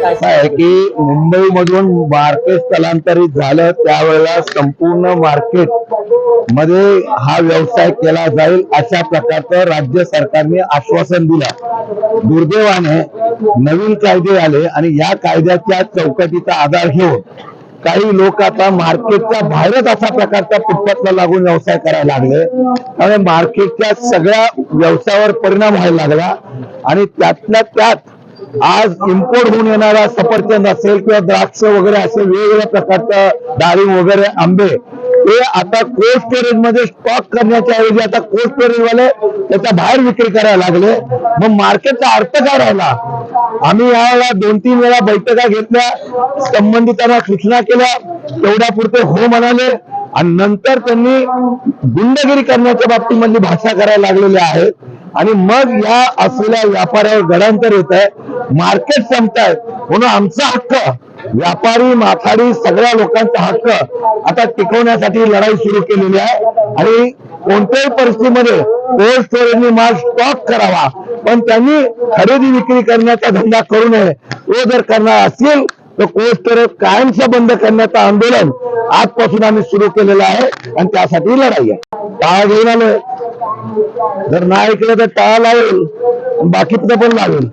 आहे की मुंबईमधून मार्केट स्थलांतरित झालं त्यावेळेला संपूर्ण मार्केटमध्ये हा व्यवसाय केला जाईल अशा प्रकारचं राज्य सरकारने आश्वासन दिलं. दुर्दैवाने नवीन कायदे आले आणि या कायद्याच्या चौकटीचा आधार घेऊन काही लोक आता मार्केटच्या बाहेरच अशा प्रकारचा फुटपाथला लागून व्यवसाय करायला लागले. त्यामुळे मार्केटच्या सगळ्या व्यवसायावर परिणाम व्हायला लागला आणि त्यातल्या त्यात आज इम्पोर्ट होऊन येणारा सफरचंद असेल किंवा द्राक्ष वगैरे असे वेगवेगळ्या प्रकारचं डाळिंब वगैरे आंबे ते आता कोल्ड स्टोरेजमध्ये स्टॉक करण्याच्या ऐवजी आता कोल्ड स्टोरेज वाले त्याच्या बाहेर विक्री करायला लागले. मग मार्केटचा अर्थ काय राहिला? आम्ही यावेळेला दोन तीन वेळा बैठका घेतल्या संबंधितांना सूचना केल्या तेवढ्या पुरते हो म्हणाले. आणि नंतर त्यांनी गुंडगिरी करण्याच्या बाबतीमधली भाषा करायला लागलेल्या आहेत आणि मग या असलेल्या व्यापाऱ्यावर गडांतर येत आहे मार्केट संपताय. म्हणून आमचा हक्क व्यापारी माथाडी सगळ्या लोकांचा हक्क आता टिकवण्यासाठी लढाई सुरू केलेली आहे. आणि कोणत्याही परिस्थितीमध्ये कोल्ड स्टोरेजने माल स्टॉक करावा. पण त्यांनी खरेदी विक्री करण्याचा धंदा करू नये. तो जर करणार असेल तर कोल्ड स्टोरेज कायमचं बंद करण्याचं आंदोलन आजपासून आम्ही सुरू केलेलं आहे. आणि त्यासाठी लढाई आहे. टाळा घेऊन आलोय. जर नाही ऐकलं तर टाळा लावेल बाकीचं पण लावेल